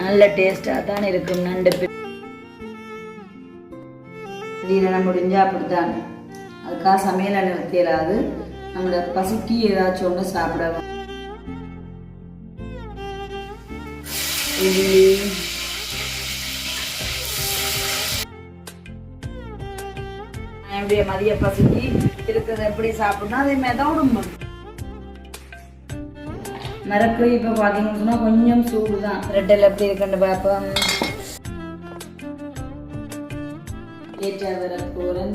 நல்ல டேஸ்ட்டாக தான் இருக்கும் நண்டு திடீரென முடிஞ்சா அப்படித்தான். அதுக்காக சமையல் நிறுத்தி தேராது நம்மளோட பசிக்கு ஏதாச்சும் ஒன்று சாப்பிடலாம் இட்லி. என்னுடைய மதிய பசிக்கு இருக்கிறத எப்படி சாப்பிடணும்? அதே மாதிரி தான் உடம்பு மரக்கறி இப்போ பார்த்தீங்கன்னு சொன்னால் கொஞ்சம் சூடு தான் ரெட்டில் எப்படி இருக்குன்னு பார்ப்போம். ஏற்றாவர போகிறேன்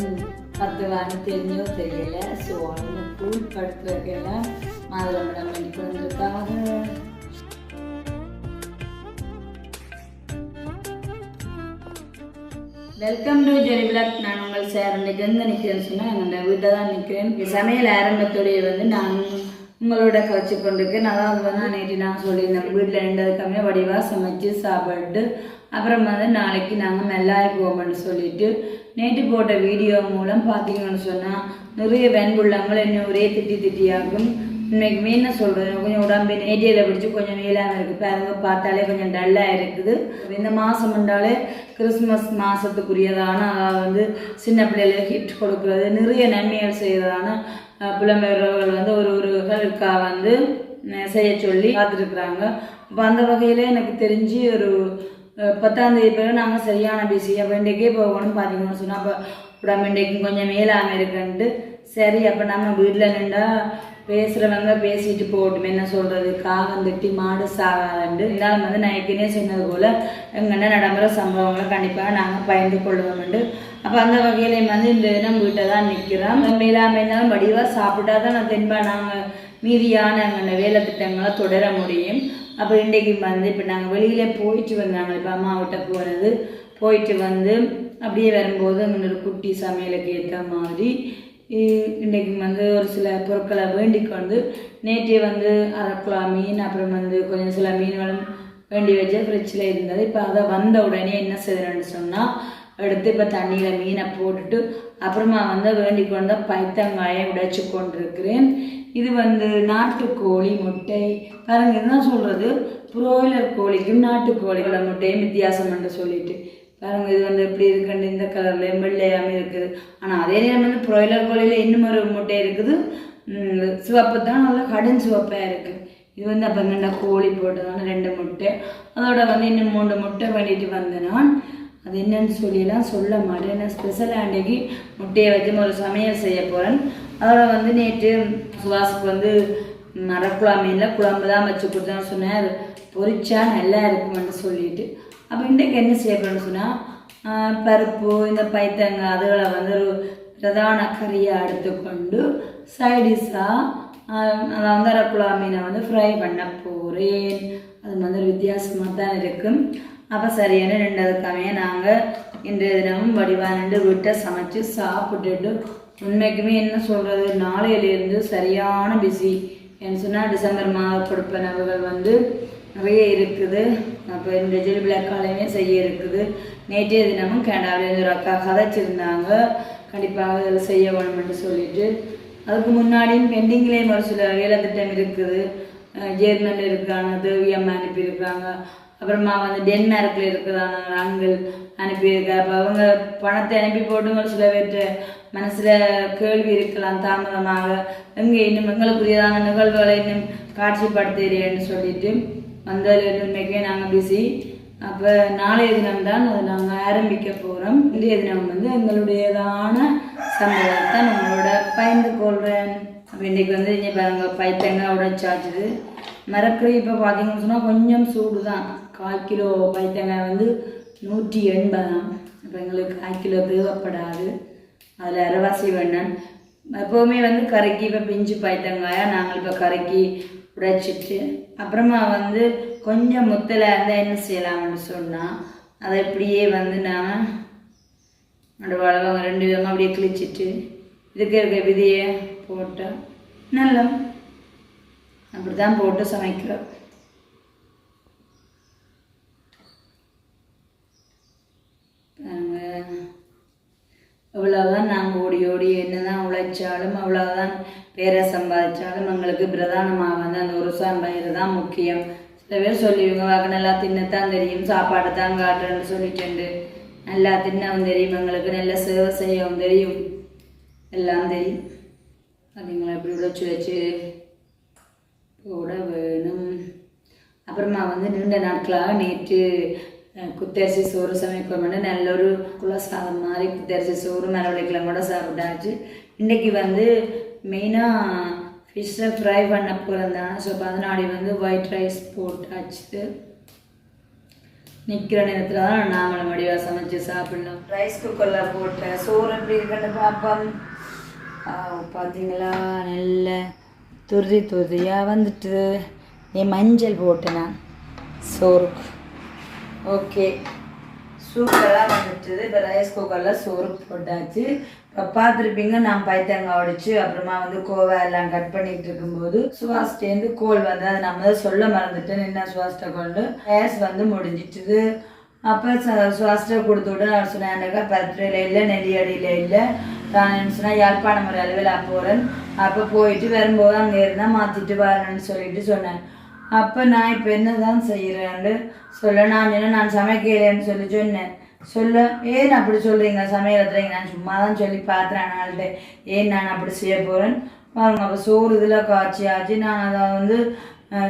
பத்து வாரம் தெரிஞ்சோ தெரியல. ஸோ அவங்க கூழ் படுத்துறதுக்கெல்லாம் மாதுளம்பழம் பண்ணிட்டு வந்திருக்காங்க. வெல்கம் டு ஜெரி பிளாக் நான் உங்கள் சார் இன்னைக்கு வந்து நிற்கிறேன்னு சொன்னால் என்னோட வீட்டில் தான் நிற்கிறேன் சமையல் ஆரம்பத்துடைய வந்து நான் உங்களோட கழிச்சு கொண்டிருக்கேன் அதாவது வந்து நேற்று நான் சொல்லியிருந்தேன். வீட்டில் ரெண்டதுக்காமே வடிவாக சமைச்சு சாப்பிட்டு அப்புறம் வந்து நாளைக்கு நாங்கள் மெல்லாய் போவோம்னு சொல்லிட்டு நேற்று போட்ட வீடியோ மூலம் பார்த்தீங்கன்னு சொன்னால் நிறைய வெண்புள்ளங்கள் என்ன ஒரே திட்டி திட்டியாகும் இன்னைக்கு என்ன சொல்கிறது கொஞ்சம் உடம்பு நேட்டியில் பிடிச்சி கொஞ்சம் நீளாமல் இருக்குது பாருங்க பார்த்தாலே கொஞ்சம் டல்லாக இருக்குது. இந்த மாதம் என்றாலே கிறிஸ்மஸ் மாதத்துக்குரியதான வந்து சின்ன பிள்ளைகளுக்கு ஹிட் கொடுக்குறது நிறைய நன்மைகள் செய்கிறதான புலம்பெயர்வர்கள் வந்து ஒரு ஒருவர்களுக்காக வந்து செய்ய சொல்லி பார்த்துருக்குறாங்க இப்போ அந்த வகையில் எனக்கு தெரிஞ்சு ஒரு அஹ், பத்தாம் தேதி பிறகு நாங்கள் சரியான பிஸி அப்போ இன்றைக்கே போகணும்னு பார்த்தீங்கன்னு சொன்னால் அப்போ உடம்பு இன்றைக்கு கொஞ்சம் மேலாமல் இருக்குன்ட்டு சரி அப்போ நம்ம வீட்டில் நின்றா பேசுகிறவங்க பேசிட்டு போகட்டும் என்ன சொல்கிறது காகம் திட்டி மாடு சாகாதுண்டு இருந்தாலும் வந்து நான் ஏற்கனவே சொன்னது போல் எங்கன்னா நடைமுறை சம்பவங்களை கண்டிப்பாக நாங்கள் பயந்து கொள்வோம்ண்டு அப்போ அந்த வகையில வந்து இந்த தினம் வீட்டை தான் நிற்கிறோம். மேலாமல் இருந்தாலும் வடிவாக சாப்பிட்டா தான் நான் தென்பா நாங்கள் மீதியான எங்களோட வேலை திட்டங்களை தொடர முடியும். அப்போ இன்றைக்கு வந்து இப்போ நாங்கள் வெளியில போயிட்டு வந்தாங்க இப்போ அம்மாவிட்ட போகிறது போயிட்டு வந்து அப்படியே வரும்போது எங்களோட குட்டி சமையலுக்கு ஏற்ற மாதிரி இன்றைக்கு வந்து ஒரு சில பொருட்களை வேண்டிக் கொண்டு நேற்றே வந்து அரை மீன் அப்புறம் வந்து கொஞ்சம் சில மீன்களும் வேண்டி வச்சு ஃப்ரிட்ஜில் இருந்தது. இப்போ அதை வந்த உடனே என்ன செய்யறேன்னு சொன்னால் எடுத்து இப்போ தண்ணியில் மீனை போட்டுட்டு அப்புறமா வந்து வேண்டி கொண்ட பைத்தங்காயை உடைச்சி கொண்டிருக்கிறேன். இது வந்து நாட்டுக்கோழி முட்டை. பாருங்க இதுதான் சொல்கிறது புரோயிலர் கோழிக்கும் நாட்டுக்கோழிகளோட முட்டையும் வித்தியாசம் என்று சொல்லிட்டு. பாருங்க இது வந்து எப்படி இருக்குன்னு இந்த கலர்லேயும் வெள்ளையாமல் இருக்குது. ஆனால் அதே நேரம் வந்து புரோயிலர் கோழியில் இன்னும் ஒரு முட்டை இருக்குது? சிவப்பு தான் நல்லா கடும் சிவப்பாக இருக்குது இது வந்து அப்போ ரெண்டா கோழி போட்டதான ரெண்டு முட்டை. அதோட வந்து இன்னும் மூணு முட்டை வேண்டிட்டு வந்தேன் நான். அது என்னன்னு சொல்லிலாம் சொல்ல மாட்டேன். நான் ஸ்பெஷல் ஆண்டைக்கு முட்டையை வச்சு ஒரு சமையல் செய்ய போகிறேன் அதோட வந்து நேற்று சுவாசுக்கு வந்து மரக்குழா மீனில் குழம்பு தான் வச்சு கொடுத்தான்னு சொன்னேன் அது பொரிச்சா நல்லா இருக்குமென்னு சொல்லிட்டு. அப்போ இன்றைக்கு என்ன செய்ய சொன்னால் பருப்பு இந்த பைத்தங்காய் அதுகளை வந்து ஒரு பிரதான கறியாக எடுத்துக்கொண்டு சைடிஷாக அதை வந்து மீனை வந்து ஃப்ரை பண்ண போகிறேன் அது வந்து ஒரு வித்தியாசமாக தான் இருக்கும். அப்போ சரியான ரெண்டாவதுக்காமே நாங்கள் இன்றைய தினமும் வடிவானண்டு வீட்டை சமைச்சு சாப்பிட்டுட்டு உண்மைக்குமே என்ன சொல்கிறது நாளையிலேருந்து சரியான பிஸி ஏன்னு சொன்னால் டிசம்பர் மாத கொடுப்பனவுகள் வந்து நிறைய இருக்குது. அப்போ இந்த ஜெல் பிளாக்காலையுமே செய்ய இருக்குது. நேற்றைய தினமும் கேனடாவிலேருந்து ஒரு அக்கா கதைச்சிருந்தாங்க. கண்டிப்பாக இதில் செய்ய வேணும்னு சொல்லிட்டு. அதுக்கு முன்னாடியும் பெண்டிங்லேயும் ஒரு சில வேலை திட்டம் இருக்குது. அஹ் ஜெர்மனில் இருக்காங்க தேவியம் அம்மா அனுப்பியிருக்காங்க. அப்புறமா வந்து டென்மார்க்கில் இருக்கிறாங்க ஆண்கள் அனுப்பியிருக்காரு அப்போ அவங்க பணத்தை அனுப்பி போட்டு ஒரு சில பேர்கிட்ட மனசில் கேள்வி இருக்கலாம் தாமதமாக. எங்கே இன்னும் எங்களுக்குரியதான நிகழ்வுகளை இன்னும் காட்சிப்படுத்துகிறேன்னு சொல்லிட்டு வந்ததில் உண்மைக்கே நாங்கள் பிஸி அப்போ நாளைய தினம் தான் அதை நாங்கள் ஆரம்பிக்க போகிறோம் இன்றைய தினம் வந்து எங்களுடையதான சம்பவத்தை உங்களோட பயந்து கொள்கிறேன் அப்போ இன்றைக்கி வந்து இங்கே பாருங்க பைத்தங்காய் உடைச்சாச்சுது மரக்கறி இப்போ பார்த்தீங்கன்னு சொன்னால் கொஞ்சம் சூடு தான் கால் கிலோ பைத்தங்காய் வந்து நூற்றி எண்பதாம். இப்போ எங்களுக்கு கால் கிலோ தேவைப்படாது. அதில் அரைவாசி வேணும் எப்போவுமே வந்து கறக்கி இப்போ பிஞ்சு பைத்தங்காயா நாங்கள் இப்போ கறக்கி உரைச்சிட்டு அப்புறமா வந்து கொஞ்சம் முத்தலை இருந்தால் என்ன செய்யலாம்னு சொன்னால் அதை இப்படியே வந்து நான் அந்த வளவங்க ரெண்டு விதமாக அப்படியே கிழிச்சிட்டு இதுக்கு இருக்க விதியை போட்டால் நல்லா அப்படி தான் போட்டு சமைக்கிறோம். அவ்வளோதான் நாங்கள் ஓடி ஓடி என்ன தான் உழைச்சாலும் அவ்வளோதான் பேரை சம்பாதிச்சாலும் எங்களுக்கு பிரதானமாக வந்து அந்த ஒரு சாம்பாயிரம் தான் முக்கியம். சில பேர் சொல்லிவிங்க வாங்க நல்லா தின்னத்தான் தெரியும் சாப்பாடு தான் காட்டுறேன்னு சொல்லிட்டு நல்லா தின்னவும் தெரியும் எங்களுக்கு நல்ல சேவை செய்யவும் தெரியும். எல்லாம் தெரியும். அதுங்களை இப்படி உழைச்சி வச்சு போட வேணும் அப்புறமா வந்து நீண்ட நாட்களாக நேற்று குத்தரிசி சோறு சமைக்கணும்னு நல்ல ஒரு குலசாதம் மாதிரி குத்தரிசி சோறு மரவள்ளிக்கிழமை கூட சாப்பிட்டாச்சு. இன்றைக்கி வந்து மெயினாக ஃபிஷ்ஷை ஃப்ரை பண்ண போகிறதுனால ஸோ பதினாடி வந்து ஒயிட் ரைஸ் போட்டாச்சு. நிற்கிற நேரத்தில் தான் நாமளும் வடிவாக சமைச்சு சாப்பிடலாம் ரைஸ் குக்கரில் போட்ட சோறு எப்படி இருக்குன்னு பார்ப்போம். பார்த்தீங்களா? நல்ல துருதி துருதியாக வந்துட்டு. நீ மஞ்சள் போட்டேன் நான். சோறுக்கு. ஓகே சூப்பராக வந்துட்டு. இப்போ ரைஸ் குக்கரில் சோறு போட்டாச்சு. பார்த்துருப்பீங்க நான் பைத்தங்காய் உடைச்சு அப்புறமா வந்து கோவா எல்லாம் கட் பண்ணிட்டு இருக்கும்போது சுவாஸ்டேந்து கோல் வந்து அதை நம்ம தான் சொல்ல மறந்துட்டேன். என்ன சுவாஸ்ட்டை கொண்டு கேஸ் வந்து முடிஞ்சிட்டுது. அப்போ சுவாஸ்ட்டை கொடுத்து விட்டு நான் சொன்னேன்க்கா பருத்திரையில் இல்லை நெல்லியடியில் இல்லை. நான் சொன்னால் யாழ்ப்பாணம் ஒரு அளவில் போகிறேன் அப்போ போயிட்டு வரும்போது அங்கே இருந்தால் மாற்றிட்டு வரேன்னு சொல்லிட்டு சொன்னேன் அப்போ நான் இப்போ என்ன தான் செய்கிறேன்னு சொல்ல நான் என்ன நான் சமைக்கிறேன்னு சொல்லி சொன்னேன். சொல்ல. ஏன் அப்படி சொல்கிறீங்க சமையலத்துறீங்க நான் சும்மா தான் சொல்லி பார்த்துறேன் ஆனால்கிட்ட ஏன் நான் அப்படி செய்ய போகிறேன் பாருங்க அப்போ சோறு இதில் காய்ச்சி ஆச்சு. நான் அதை வந்து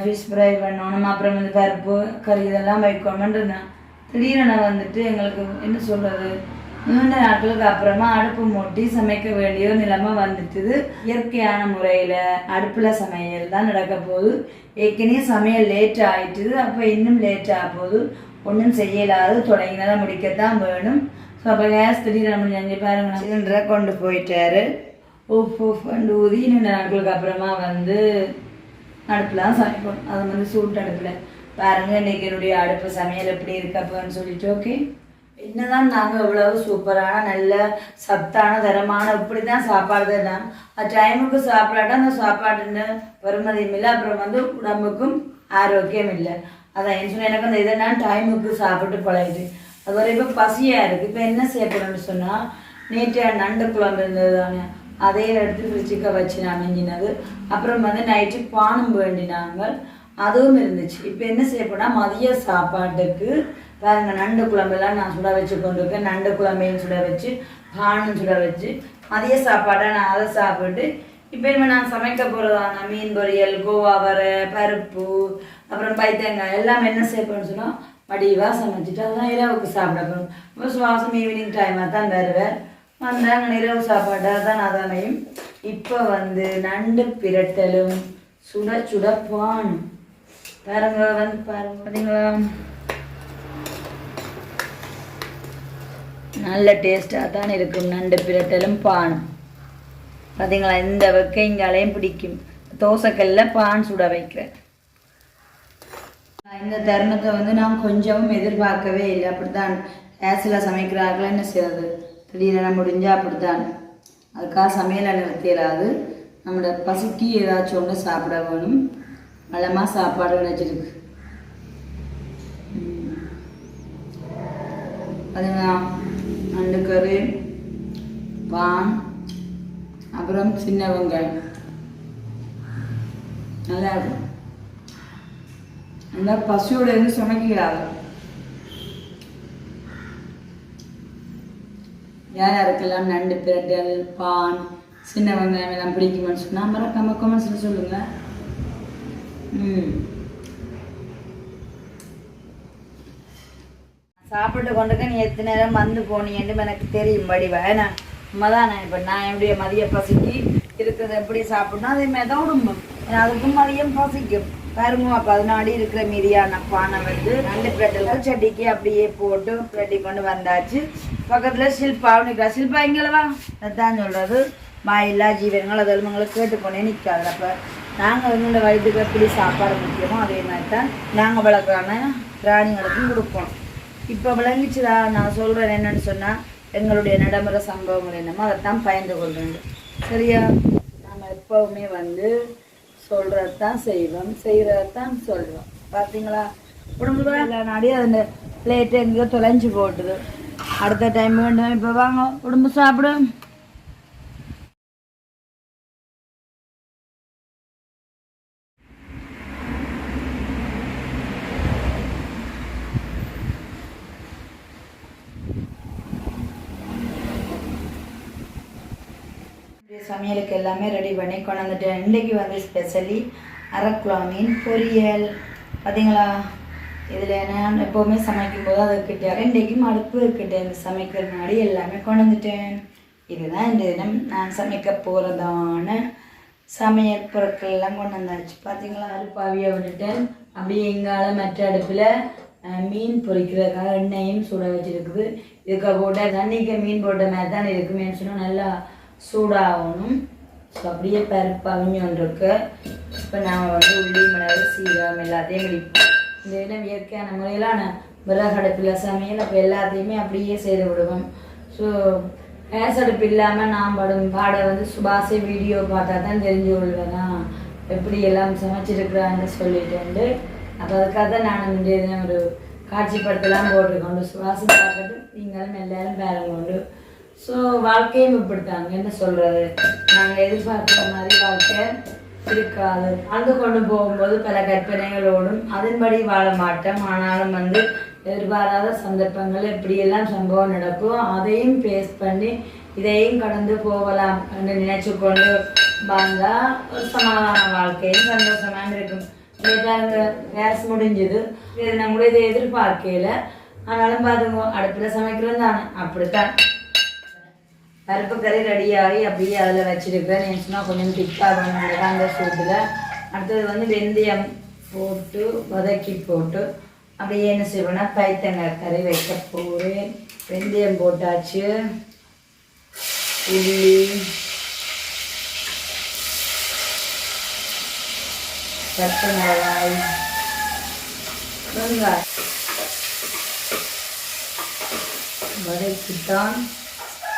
ஃபிஷ் ஃப்ரை பண்ணணும். அப்புறம் வந்து பருப்பு கறி இதெல்லாம் வைக்கணும்னு இருந்தேன் திடீரென வந்துட்டு எங்களுக்கு என்ன சொல்கிறது நீண்ட நாட்களுக்கு அப்புறமா அடுப்பு மூட்டி சமைக்க வேண்டிய நிலைமை வந்துட்டுது. இயற்கையான முறையில் அடுப்பில் சமையல் தான் நடக்க போகுது. ஏற்கனவே சமையல் லேட் ஆகிட்டுது அப்போ இன்னும் லேட் ஆக போகுது. ஒன்றும் செய்யலாது தொடங்கினதை முடிக்கத்தான் வேணும். ஸோ அப்போ கேஸ் திடீர்னு முடிஞ்சு பாருங்க. சிலிண்டரை கொண்டு போயிட்டாரு. உப்பு உப்பு ஊதி நின்று நாட்களுக்கு அப்புறமா வந்து அடுப்பில் சமைப்போம் அது வந்து சூட்டு அடுப்பில். பாருங்கள் இன்றைக்கி என்னுடைய அடுப்பு சமையல் எப்படி இருக்கு அப்போன்னு சொல்லிட்டு ஓகே என்னதான் நாங்கள் இவ்வளவு சூப்பரான நல்ல சத்தான தரமான இப்படி தான் சாப்பாடு தான் அது டைமுக்கு சாப்பிடாட்டா அந்த சாப்பாடுன்னு வருமதியும் இல்லை. அப்புறம் வந்து உடம்புக்கும் ஆரோக்கியம் இல்லை. அதான் என்ன சொன்ன எனக்கு அந்த இதெல்லாம் டைமுக்கு சாப்பிட்டு பழகிட்டு அது வரை இப்போ பசியாக இருக்குது இப்போ என்ன செய்யப்படணும்னு சொன்னால் நேற்று நண்டு குழம்பு இருந்தது தானே அதே எடுத்து ஃப்ரிட்ஜுக்க வச்சு நான் மிஞ்சினது. அப்புறம் வந்து நைட்டு பானம் வேண்டினாங்க. அதுவும் இருந்துச்சு. இப்போ என்ன செய்யப்போனால் மதிய சாப்பாட்டுக்கு பாருங்க நண்டு குழம்பெல்லாம் நான் சுட வச்சு கொண்டு இருக்கேன் நண்டு குழம்பையும் சுட வச்சு பானும் சுட வச்சு மதிய சாப்பாடை நான் அதை சாப்பிட்டு இப்போ இனிமேல் நான் சமைக்க போகிறதாங்க மீன் பொரியல் கோவா வரை பருப்பு அப்புறம் பைத்தங்காய் எல்லாம் என்ன செய்யணும்னு சொன்னால் மடிவாக சமைச்சிட்டு அதெல்லாம் இரவுக்கு சாப்பிட போகணும் இப்போ சுவாசம் ஈவினிங் டைமாக தான் வருவேன். வந்தாங்க இரவு சாப்பாடாக தான் அதனையும் இப்போ வந்து நண்டு பிரட்டலும் சுட சுட பான் பாருங்க வந்து பாருங்க பார்த்தீங்களா நல்ல டேஸ்ட்டாக தான் இருக்கும் நண்டு பிரட்டலும் பானும். பார்த்தீங்களா இந்த வெக்கைங்காலையும் பிடிக்கும். தோசைக்கல்ல பான் சுட வைக்கிறேன். இந்த தருணத்தை வந்து நான் கொஞ்சமும் எதிர்பார்க்கவே இல்லை. அப்படித்தான் கேஸில் சமைக்கிறார்கள் என்ன செய்யாது திடீரென முடிஞ்சால் அப்படித்தான். அதுக்காக சமையலை நிறுத்திடாது நம்மளோட பசிக்கு ஏதாச்சும் ஒன்று சாப்பிட வேணும். வளமாக சாப்பாடு கிடைச்சிருக்கு அதுங்களா நண்டுக்கரு கறி பான் அப்புறம் சின்ன வெங்காயம் நல்லா இருக்கும். என்ன பசியோட இருந்து சமைக்கிறாங்க யார் யாருக்கெல்லாம் நண்டு பிரட்டல் பான் சின்ன வெங்காயம் எல்லாம் பிடிக்குமான்னு சொன்னால் மறக்காம கமெண்ட்ஸில் சொல்லுங்கள் ம். சாப்பிட்டு கொண்டுக்க நீ எத்தனை நேரம் வந்து போனீங்கன்னு எனக்கு தெரியும் வடிவா நான் உண்மைதான்? நான் இப்போ நான் என்னுடைய மதிய பசிக்கு இருக்கிறத எப்படி சாப்பிடணும்? அதே மாதிரி தான் உடம்பு அதுக்கும் மதியம் பசிக்கும். பாருங்க அப்போ இருக்கிற மீதியான பானை வந்து ரெண்டு பிரெட்டில் செடிக்கு அப்படியே போட்டு ரெடி கொண்டு வந்தாச்சு. பக்கத்தில் ஷில்பா நிற்கிறா ஷில்பா இங்கேவா? அதான் சொல்கிறது வாயில்லா ஜீவனங்கள் அதில் உங்களை கேட்டுக்கொண்டே நிற்காது அப்போ. நாங்கள் எங்களோட வயிற்றுக்கு எப்படி சாப்பாடு முக்கியமோ அதே மாதிரி தான் நாங்கள் வளர்க்குறான பிராணிகளுக்கும் கொடுப்போம் இப்போ விளங்கிச்சுதா நான் சொல்கிறேன் என்னன்னு சொன்னால் எங்களுடைய நடைமுறை சம்பவங்கள் என்னமோ அதைத்தான் பயந்து கொள்கிறேன் சரியா? நம்ம எப்போவுமே வந்து சொல்கிறது தான் செய்வோம் செய்கிறது தான் சொல்கிறோம் பார்த்தீங்களா உடம்புல இல்லை அந்த பிளேட்டு எங்கேயோ தொலைஞ்சு போட்டுது. அடுத்த டைம் வேண்டும் இப்போ வாங்க உடம்பு சாப்பிடும். சமையலுக்கு எல்லாமே ரெடி பண்ணி கொண்டாந்துட்டேன் இன்றைக்கி வந்து ஸ்பெஷலி அரக்குழா மீன் பொரியல். பார்த்தீங்களா இதில் நான் எப்போவுமே சமைக்கும் போது அதை கிட்ட இன்றைக்கும் அடுப்பு இருக்கிட்டேன் சமைக்கிற முன்னாடி எல்லாமே கொண்டாந்துட்டேன். இதுதான் இந்த தினம் நான் சமைக்க போகிறதான சமையல் பொருட்கள் எல்லாம் கொண்டு வந்தாச்சு. பார்த்தீங்களா அடுப்பாவியை விட்டுட்டேன் அப்படியே எங்கால மற்ற அடுப்பில் மீன் பொரிக்கிறதுக்காக எண்ணெயும் சுட வச்சுருக்குது. இதுக்காக போட்டால் தண்ணிக்கு மீன் போட்ட மாதிரி தான் இருக்குமே சொன்னால் நல்லா சூடாகணும். ஸோ அப்படியே பருப்பு அவிஞ்சோன்றிருக்கு இப்போ நாங்கள் வந்து உள்ளி மிளகு சீரகம் எல்லாத்தையும் இடிப்போம் இந்த இடம் இயற்கையான முறையிலான விறகடுப்பில் சமையல் அப்போ எல்லாத்தையுமே அப்படியே செய்து விடுவோம். ஸோ கேஸ் அடுப்பு இல்லாமல் நான் படும் பாட வந்து சுபாஷை வீடியோ பார்த்தா தான் தெரிஞ்சு கொள்வேனா. எப்படி எல்லாம் சமைச்சிருக்கிறான்னு சொல்லிட்டு அப்போ அதுக்காக தான் நான் இந்த ஒரு காட்சிப்படுத்தலாம் போட்டிருக்கோண்டு சுபாஷம் பார்க்கட்டும் நீங்களும் எல்லாரும் பேரம் கொண்டு ஸோ வாழ்க்கையும் இப்படித்தாங்க என்ன சொல்கிறது நாங்கள் எதிர்பார்க்குற மாதிரி வாழ்க்கை இருக்காது. வாழ்ந்து கொண்டு போகும்போது பல கற்பனைகளோடும் அதன்படி வாழ மாட்டோம். ஆனாலும் வந்து எதிர்பாராத சந்தர்ப்பங்கள் எப்படியெல்லாம் சம்பவம் நடக்கும் அதையும் ஃபேஸ் பண்ணி இதையும் கடந்து போகலாம் என்று நினைச்சு கொண்டு வந்தா ஒரு சமாதான வாழ்க்கையும் சந்தோஷமாக இருக்கும். இந்த கேஸ் முடிஞ்சது. இது நம்முடைய கூட இதை எதிர்பார்க்கல ஆனாலும் பார்த்துக்கோ அடுப்பில் சமைக்கிறது தானே. அப்படித்தான். பருப்பு கறி ரெடியாகி அப்படியே அதில் வச்சுருக்கேன் நீ கொஞ்சம் திக்காக வேணும் அந்த சூட்டில் அடுத்தது வந்து வெந்தயம் போட்டு வதக்கி போட்டு அப்படியே என்ன செய்வேன்னா பைத்தங்காய் கறி வைக்க போகிறேன் வெந்தயம் போட்டாச்சு. உள்ளி பச்சை மிளகாய். வெங்காயம். வதக்கித்தான்.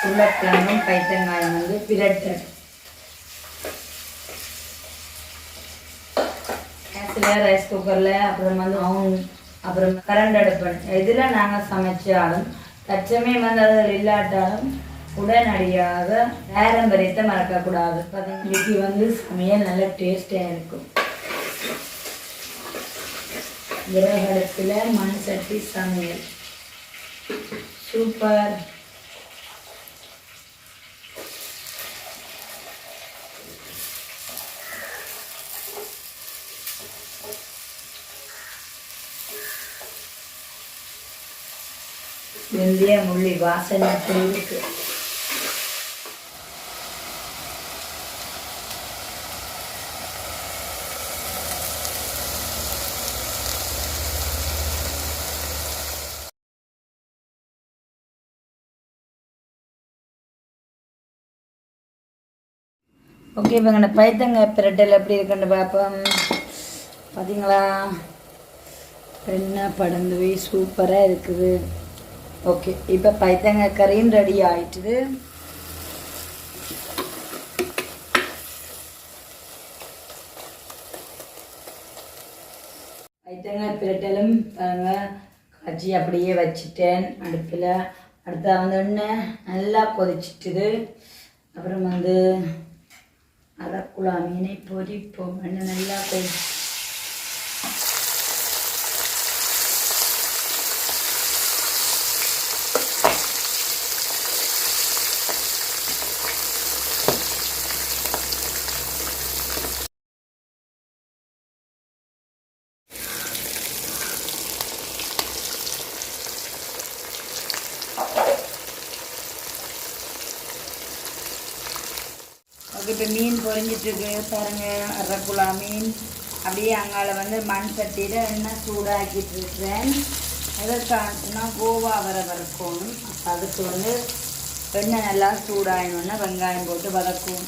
உருளைக்கிழங்கும் பைத்தங்காயம் வந்து பிரட்டு கேஸில் ரைஸ் குக்கரில் அப்புறம் வந்து அவங்க அப்புறம் கரண்ட் அடுப்பு இதில் நாங்கள் சமைச்சாலும் தச்சமயம் வந்து அதில் இல்லாட்டாலும் உடனடியாக பாரம்பரியத்தை மறக்கக்கூடாது. பார்த்தீங்கன்னா இன்னைக்கு வந்து சமையல் நல்ல டேஸ்டாக இருக்கும். விறகடுப்பில் மண் சட்டி சமையல். சூப்பர் வெந்தய முள்ளி வாசனை இருக்கு ஓகே இப்போ எங்கள் பைத்தங்காய் பிரட்டல் எப்படி இருக்குன்னு பார்ப்போம். பார்த்தீங்களா என்ன படந்து போய் சூப்பராக இருக்குது. ஓகே இப்போ பைத்தங்காய் கறியும் ரெடி ஆயிட்டுது. பைத்தங்காய் பிரட்டலும் கஜி காய்ச்சி அப்படியே வச்சுட்டேன் அடுப்பில். அடுத்த வந்து எண்ணெய் நல்லா கொதிச்சிட்டுது. அப்புறம் வந்து அரைக்குழா மீனை பொரிப்போம். எண்ணெய் நல்லா கொதிச்சு ஓகே இப்போ மீன் பொறிஞ்சிட்ருக்கு பாருங்கள் அரைக்குழா மீன். அப்படியே அங்கால வந்து மண் சட்டியில் எண்ணெய் சூடாக்கிட்டு இருக்கிறேன். எதற்காச்சுன்னா கோவா வர வறுக்கணும் அதுக்கு வந்து எண்ணெய் நல்லா சூடாயினோன்னா வெங்காயம் போட்டு வதக்கும்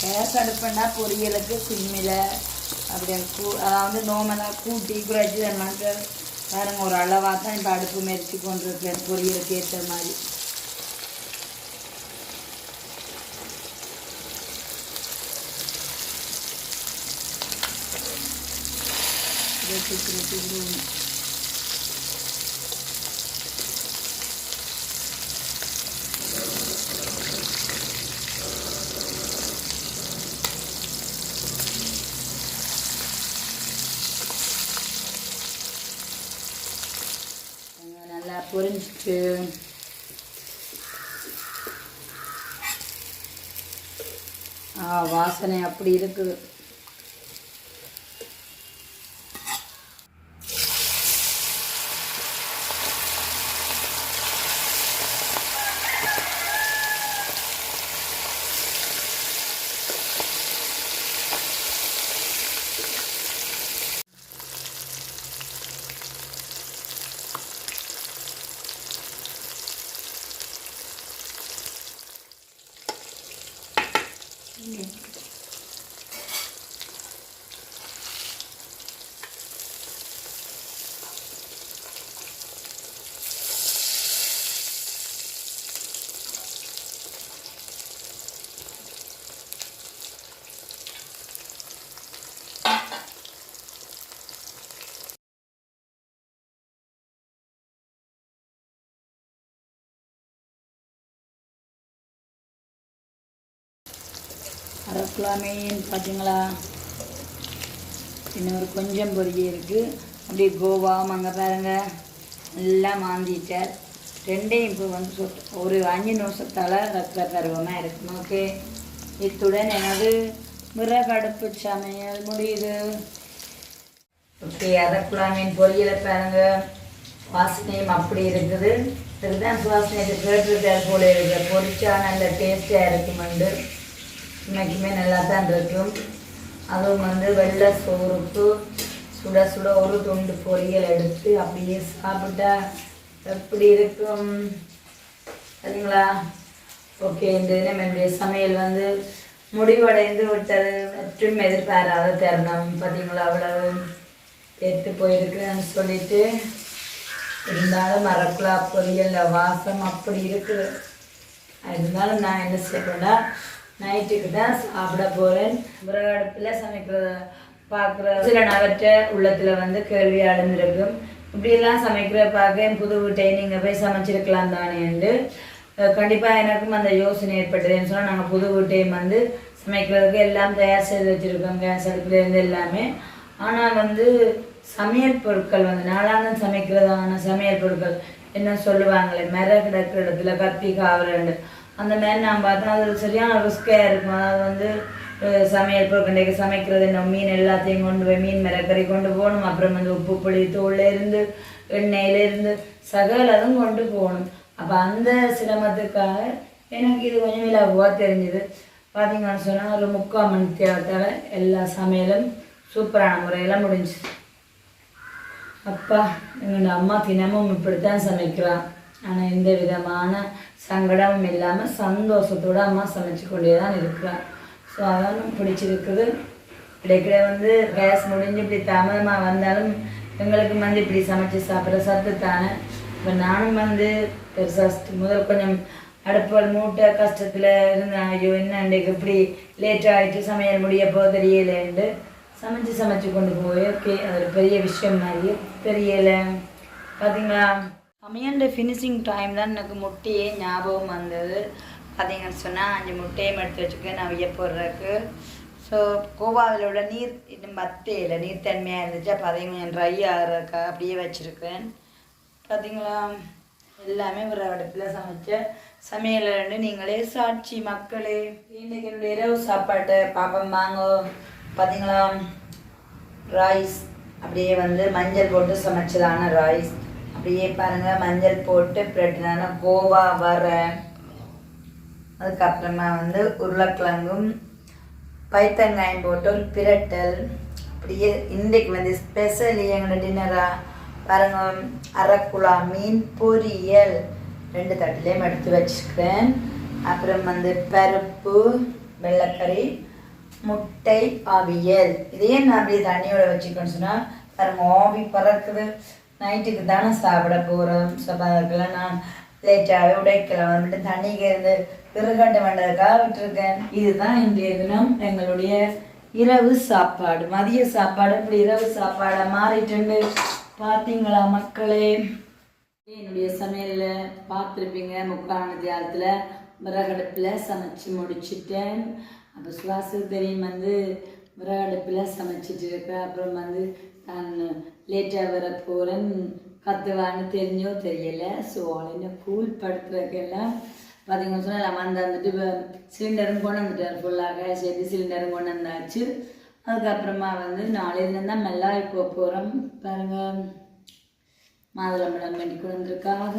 கேஸ் அடுப்புன்னா பொரியலுக்கு சிம்மில். அப்படி கூ அதாவது நோமெல்லாம் கூட்டி குறைச்சி நமக்கு பாருங்கள் ஒரு அளவாக தான் இப்போ அடுப்பு மெரிச்சு கொண்டிருக்கேன் பொரியலுக்கு ஏற்ற மாதிரி. Roti, roti, நல்லா பொரிஞ்சிட்டு வாசனை அப்படி இருக்குது. Yeah. அரைக்கலாமேன்னு பார்த்தீங்களா இன்னொரு கொஞ்சம் பொறுக்கி இருக்குது அப்படியே கோவா அங்கே பாருங்க. எல்லாம் மாந்திட்டார். ரெண்டையும் இப்போ வந்து சொட்டு ஒரு அஞ்சு நிமிஷத்தால் ரத்த பருவமாக இருக்கும் ஓகே. இத்துடன் எனது விறகடுப்பு சமையல் முடியுது. ஓகே அரைக்குழாமின் பொரியலை பாருங்க. வாசனையும் அப்படி இருக்குது. இதுதான் சுவாசனை கேட்டிருக்கார் போல இருக்குது பொரிச்சா நல்ல டேஸ்டாக இருக்குமெண்டு இன்னைக்குமே நல்லா தான் இருக்கும். அதுவும் வந்து வெள்ளை சோறுக்கு சுட சுட ஒரு துண்டு பொரியல் எடுத்து அப்படியே சாப்பிட்டா எப்படி இருக்கும்? சரிங்களா? ஓகே இந்த தினம் என்னுடைய சமையல் வந்து முடிவடைந்து விட்டது மற்றும் எதிர்பாராத தருணம். பார்த்தீங்களா அவ்வளவு எடுத்து போயிருக்குன்னு சொல்லிட்டு இருந்தாலும் மரக்குலா பொரியல் வாசம் அப்படி இருக்குது. இருந்தாலும் நான் என்ன செய்யறேன்னா நைட்டுக்கு தான் சாப்பிட போகிறேன் விறகு அடுப்பில் சமைக்கிறத பார்க்குற சில நபற்ற உள்ளத்தில் வந்து கேள்வி அடைஞ்சிருக்கும் இப்படியெல்லாம் சமைக்கிற பார்க்க என் புது வீட்டை நீங்கள் போய் சமைச்சிருக்கலாம் தானேன்ட்டு கண்டிப்பாக எனக்கும் அந்த யோசனை ஏற்பட்டதுன்னு சொன்னால் நாங்கள் புது வீட்டையும் வந்து சமைக்கிறதுக்கு எல்லாம் தயார் செய்து வச்சுருக்கோம் கேஸ் அடுப்புலேருந்து எல்லாமே. ஆனால் வந்து சமையல் பொருட்கள் வந்து நாளாந்தம் சமைக்கிறதான சமையல் பொருட்கள் என்ன சொல்லுவாங்களே மிர கிடக்கிற இடத்துல கத்தி காவலண்டு. அந்த மாதிரி நான் பார்த்தா அது சரியான ரிஸ்க்காக இருக்கும். அதாவது வந்து சமையல் பொருட்கள் சமைக்கிறது என்ன மீன் எல்லாத்தையும் கொண்டு போய் மீன் மிரக்கறி கொண்டு போகணும். அப்புறம் வந்து உப்பு புளி தோல்லேருந்து இருந்து சகலதும் கொண்டு போகணும். அப்போ அந்த சிரமத்துக்காக எனக்கு இது கொஞ்சம் இலகுவாக தெரிஞ்சுது. பார்த்தீங்கன்னு சொன்னால் ஒரு முக்கால் மணி தேவத்தால் எல்லா சமையலும் சூப்பரான முறையில் முடிஞ்சுது. அப்பா எங்களோட அம்மா தினமும் இப்படித்தான் சமைக்கிறான். ஆனால் எந்த விதமான சங்கடமும் இல்லாமல் சந்தோஷத்தோட அம்மா சமைச்சு கொண்டே தான் இருக்கிறான் ஸோ அதான் பிடிச்சிருக்குது. இடைக்கிட வந்து கேஸ் முடிஞ்சு இப்படி தாமதமாக வந்தாலும் எங்களுக்கு வந்து இப்படி சமைச்சு சாப்பிட்ற சத்து தானே. இப்போ நானும் வந்து பெருசாக முதல் கொஞ்சம் அடுப்பால் மூட்டை கஷ்டத்தில் இருந்தேன் ஐயோ என்ன இன்றைக்கு இப்படி லேட் ஆகிட்டு சமையல் முடிய போக தெரியலேன்ட்டு சமைச்சு சமைச்சு கொண்டு போய் ஓகே அது ஒரு பெரிய விஷயம் மாதிரி தெரியலை. பார்த்தீங்களா சமையல் ஃபினிஷிங் டைம் தான் எனக்கு முட்டையே ஞாபகம் வந்தது. பார்த்தீங்கன்னு சொன்னால் அஞ்சு முட்டையும் எடுத்து வச்சுருக்கேன் நான் விய போடுறதுக்கு ஸோ கோவாவில் உள்ள நீர் இன்னும் மத்தையில் நீர்த்தன்மையாக இருந்துச்சு. அப்போ அதையும் கொஞ்சம் ட்ரை ஆகிறதுக்கா அப்படியே வச்சுருக்கேன். பார்த்தீங்களா எல்லாமே ஒரு அடுப்பில் சமைச்ச சமையல் ரெண்டு நீங்களே சாட்சி மக்களே. இன்னைக்கு என்னுடைய இரவு சாப்பாட்டை பாப்பம் வாங்க. பார்த்தீங்களா ரைஸ் அப்படியே வந்து மஞ்சள் போட்டு சமைச்சதான ரைஸ் அப்படியே பாருங்கள் மஞ்சள் போட்டு பிரெட்னான கோவா வர. அதுக்கப்புறமா வந்து உருளைக்கிழங்கும் பைத்தங்காயம் போட்டு ஒரு பிரட்டல். அப்படியே இன்றைக்கு வந்து ஸ்பெஷல் எங்களோட டின்னராக பாருங்கள் அரைக்குழா மீன் பொரியல். ரெண்டு தட்டிலையும் எடுத்து வச்சுக்கிறேன். அப்புறம் வந்து பருப்பு வெள்ளைக்கறி முட்டை அவியல் இதையே நான் அப்படியே தண்ணியோட வச்சுக்கணும்னு சொன்னால் பாருங்கள் ஆவி பறக்குது. நைட்டுக்கு தானே சாப்பிட போகிறோம் ஸோ நான் லேட்டாகவே உடைக்கலாம் வந்துட்டு தண்ணிக்கு இருந்து பிறகட்ட வேண்டதுக்காக விட்டுருக்கேன். இதுதான் இன்றைய தினம் எங்களுடைய இரவு சாப்பாடு. மதிய சாப்பாடு இப்படி இரவு சாப்பாடை மாறிட்டு பார்த்தீங்களா மக்களே? என்னுடைய சமையலில் பார்த்துருப்பீங்க. முக்கான தியாரத்தில் விறகடுப்பில் சமைச்சு முடிச்சிட்டேன். அப்போ சுவாசு தெரியும் வந்து விறகடுப்பில் சமைச்சிட்டு இருக்கேன் அப்புறம் வந்து தான் லேட்டாக வர போகிறேன் கத்துவான்னு தெரிஞ்சோ தெரியலை ஸோ அவளை கூல் படுத்துறதுக்கெல்லாம் பார்த்தீங்கன்னு சொன்னால் நம்ம அந்த வந்துட்டு இப்போ சிலிண்டரும் கொண்டு வந்துட்டார் ஃபுல்லாக சரி சிலிண்டரும் கொண்டு வந்தாச்சு அதுக்கப்புறமா வந்து நாளைய தான் மெல்லாய் போக போகிறோம் பாருங்கள் மாதுளம்பழம் வேண்டி கொண்டு வந்திருக்காக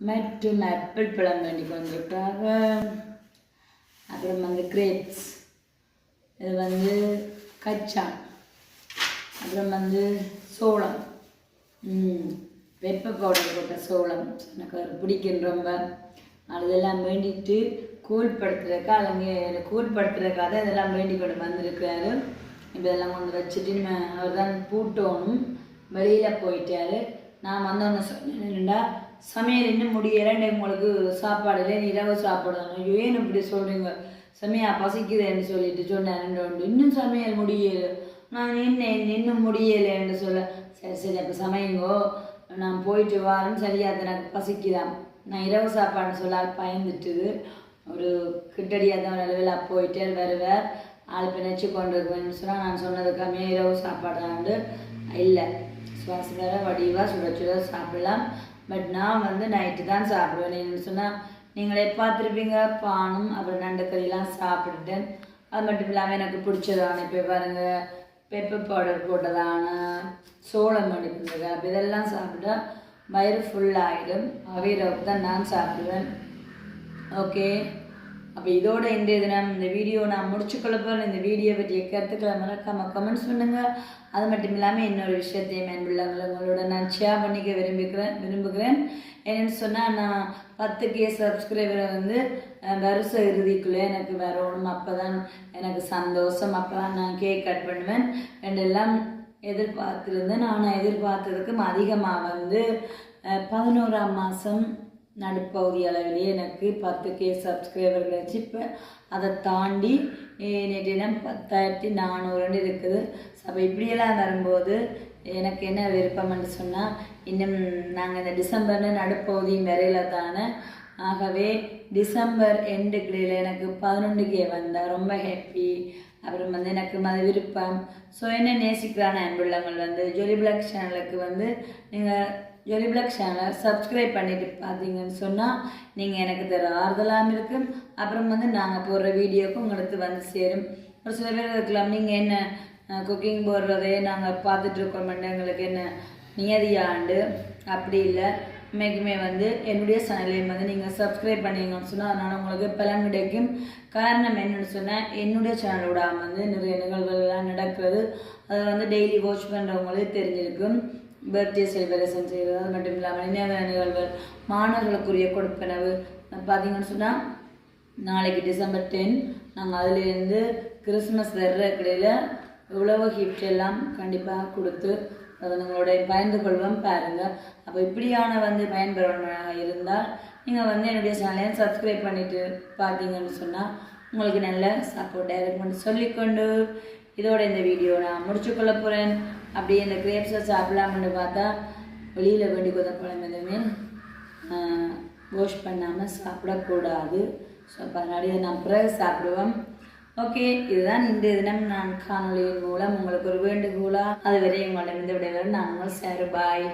மற்றும் ஆப்பிள் பழம் வேண்டி கொண்டு அப்புறம் வந்து கிரேப்ஸ் இது வந்து கச்சான் அப்புறம் வந்து சோளம். வெப்ப பவுடர் போட்ட சோளம். எனக்கு அது பிடிக்கும் ரொம்ப. அதெல்லாம் வேண்டிட்டு கூழ்படுத்துறதுக்கு அவங்க கூழ்படுத்துறதுக்காக தான் இதெல்லாம் வேண்டி கொண்டு வந்திருக்கிறாரு. இப்போ இதெல்லாம் கொண்டு வச்சுட்டு அவர் தான் பூட்டோணும் வெளியில் போயிட்டாரு. நான் வந்தோன்னு சொன்னேன்டா சமையல் இன்னும் முடியலை. உங்களுக்கு சாப்பாடு இல்லை இரவு சாப்பாடு ஐயோ ஏன் இப்படி சொல்கிறீங்க சமையா பசிக்குதுன்னு சொல்லிட்டு சொன்னேன் ரெண்டு உண்டு இன்னும் சமையல் முடியலை. நான் நின்று நின்று முடியலைன்னு சொல்ல. சரி சரி அப்போ சமையுங்கோ. நான் போயிட்டு வரேன்னு சரியா எனக்கு பசிக்குதான் நான் இரவு சாப்பாடுன்னு சொல்ல ஆள் பயந்துட்டுது ஒரு கிட்டடியாக தான் அளவில் போயிட்டே வருவேன் ஆள் பிணைச்சு கொண்டு இருக்குவேன்னு சொன்னால் நான் சொன்னது கம்மியாக இரவு சாப்பாடு தாண்டு இல்லை சுவாச வேற வடிவாக சுட சுட சாப்பிடலாம். பட் நான் வந்து நைட்டு தான் சாப்பிடுவேன் என்னன்னு சொன்னால் நீங்களே பார்த்துருப்பீங்க பானும் அப்புறம் நண்டு கறியெல்லாம் சாப்பிட்டுட்டேன். அது மட்டும் இல்லாமல் எனக்கு பிடிச்சதான இப்போ பாருங்கள் பெப்பர் பவுடர் போட்டதான சோளம் அடிப்புங்க அப்போ இதெல்லாம் சாப்பிட்டா வயிறு ஃபுல்லாகிடும் அவைரவுக்கு தான் நான் சாப்பிடுவேன். ஓகே அப்போ இதோட இன்றைய தினம் இந்த வீடியோ நான் முடிச்சுக்கொள்ள இந்த வீடியோ பற்றிய கருத்துக்களை மறக்காம கமெண்ட்ஸ் பண்ணுங்கள் அது மட்டும் இல்லாமல் இன்னொரு விஷயத்தையும் அன்புள்ளவங்களை உங்களோட நான் ஷேர் பண்ணிக்க விரும்பிக்கிறேன் விரும்புகிறேன். என்னென்னு சொன்னால் நான் பத்து கே சப்ஸ்கிரைபரை வந்து வருஷ இறுதிக்குள்ளே எனக்கு வரணும். அப்போ தான் எனக்கு சந்தோஷம். அப்போ தான் நான் கேக் கட் பண்ணுவேன். ரெண்டெல்லாம் எதிர்பார்த்துருந்தேன் நான் எதிர்பார்த்ததுக்கும் அதிகமாக வந்து பதினோராம் மாதம் நடுப்பகுதி அளவிலே எனக்கு பத்து கே சப்ஸ்கிரைபர் கிடச்சி இப்போ அதை தாண்டி நேற்றிடம் பத்தாயிரத்தி நானூறுன்னு இருக்குது. அப்போ இப்படியெல்லாம் வரும்போது எனக்கு என்ன விருப்பம்னு சொன்னால் இன்னும் நாங்கள் இந்த டிசம்பர்னு நடுப்பகுதி வரையில் தானே. ஆகவே டிசம்பர் எண்டு கிடையில் எனக்கு பதினொன்று கே வந்தால் ரொம்ப ஹாப்பி அப்புறம் வந்து எனக்கு மத விருப்பம். ஸோ என்ன நேசிக்கிறான அன்புள்ளங்கள் வந்து ஜொலி பிளாக் சேனலுக்கு வந்து நீங்கள் ஜொலிபிளக் சேனலை சப்ஸ்கிரைப் பண்ணிட்டு பார்த்தீங்கன்னு சொன்னால் நீங்கள் எனக்கு தர ஆறுதலாகவும் இருக்கும். அப்புறம் வந்து நாங்கள் போடுற வீடியோக்கும் உங்களுக்கு வந்து சேரும். ஒரு சில பேர் இருக்கலாம் நீங்கள் என்ன குக்கிங் போடுறதே நாங்கள் பார்த்துட்டு இருக்கோம் எங்களுக்கு என்ன நியதி ஆண்டு அப்படி இல்லை. இன்றைக்குமே வந்து என்னுடைய சேனலையும் வந்து நீங்கள் சப்ஸ்கிரைப் பண்ணீங்கன்னு சொன்னால் அதனால் உங்களுக்கு பலன் கிடைக்கும். காரணம் என்னென்னு சொன்னால் என்னுடைய சேனலோட வந்து நிறைய நிகழ்வுகள்லாம் நடக்கிறது அதை வந்து டெய்லி வாட்ச் பண்ணுறவங்களுக்கு தெரிஞ்சிருக்கும். பர்த்டே செலிப்ரேஷன் செய்கிறது அது மட்டும் இல்லாமல் நினைவு நிகழ்வுகள் மாணவர்களுக்குரிய கொடுப்பனவு. பார்த்தீங்கன்னு சொன்னால் நாளைக்கு டிசம்பர் டென் நாங்கள் அதுலேருந்து கிறிஸ்மஸ் வர்ற கடையில் இவ்வளவு கிஃப்ட் எல்லாம் கண்டிப்பாக கொடுத்து அதை உங்களோட பயந்து கொள்வோம் பாருங்கள் அப்போ இப்படியான வந்து பயன்பெறவனாக இருந்தால் நீங்கள் வந்து என்னுடைய சேனலையும் சப்ஸ்கிரைப் பண்ணிவிட்டு பார்த்தீங்கன்னு சொன்னால் உங்களுக்கு நல்ல சப்போர்ட்டாக இருக்கும்னு சொல்லிக்கொண்டு இதோட இந்த வீடியோ நான் முடிச்சுக்கொள்ள போகிறேன் அப்படியே இந்த கிரேப்ஸை சாப்பிடலாம்னு பார்த்தா வெளியில் வேண்டி கொத்த எதுவுமே வாஷ் பண்ணாமல் சாப்பிடக்கூடாது. ஸோ அப்போ அதனால இதை நான் பிறகு சாப்பிடுவோம். ஓகே இதுதான் இந்த தினம். நான் காணொலியின் மூலம் உங்களுக்கு ஒரு வேண்டுகோளா அதுவரை உங்களிடம் இந்த விடைபெறும். நான் உங்கள் சார். பாய்